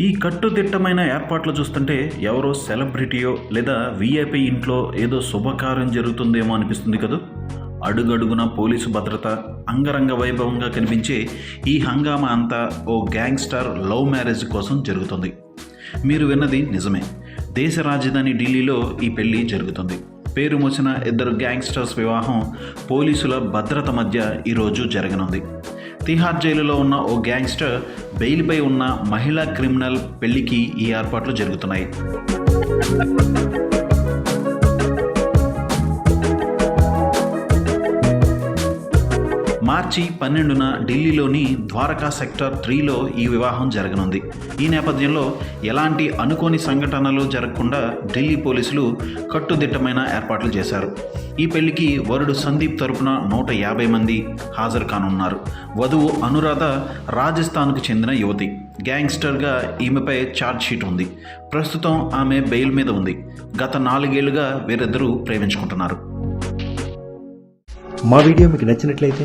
ఈ కట్టుదిట్టమైన ఏర్పాట్లు చూస్తుంటే ఎవరో సెలబ్రిటీయో లేదా వీఐపీ ఇంట్లో ఏదో శుభకార్యం జరుగుతుందేమో అనిపిస్తుంది కదా? అడుగడుగున పోలీసు భద్రత అంగరంగ వైభవంగా కనిపించే ఈ హంగామా అంతా ఓ గ్యాంగ్స్టర్ లవ్ మ్యారేజ్ కోసం జరుగుతుంది. మీరు విన్నది నిజమే. దేశ రాజధాని ఢిల్లీలో ఈ పెళ్ళి జరుగుతుంది. పేరు మోసిన ఇద్దరు గ్యాంగ్స్టర్స్ వివాహం పోలీసుల భద్రత మధ్య ఈరోజు జరగనుంది. తిహార్ జైలులో ఉన్న ఓ గ్యాంగ్స్టర్ బెయిల్పై ఉన్న మహిళా క్రిమినల్ పెళ్ళికి ఈ ఏర్పాట్లు జరుగుతున్నాయి. మార్చి పన్నెండున ఢిల్లీలోని ద్వారకా సెక్టర్ త్రీలో ఈ వివాహం జరగనుంది. ఈ నేపథ్యంలో ఎలాంటి అనుకోని సంఘటనలు జరగకుండా ఢిల్లీ పోలీసులు కట్టుదిట్టమైన ఏర్పాట్లు చేశారు. ఈ పెళ్ళికి వరుడు సందీప్ తరపున నూట యాభై మంది హాజరు కానున్నారు. వధువు అనురాధ రాజస్థాన్కు చెందిన యువతి. గ్యాంగ్స్టర్గా ఈమెపై ఛార్జ్ షీట్ ఉంది. ప్రస్తుతం ఆమె బెయిల్ మీద ఉంది. గత నాలుగేళ్ళుగా వీరిద్దరూ ప్రేమించుకుంటున్నారు. మా వీడియో మీకు నచ్చినట్లయితే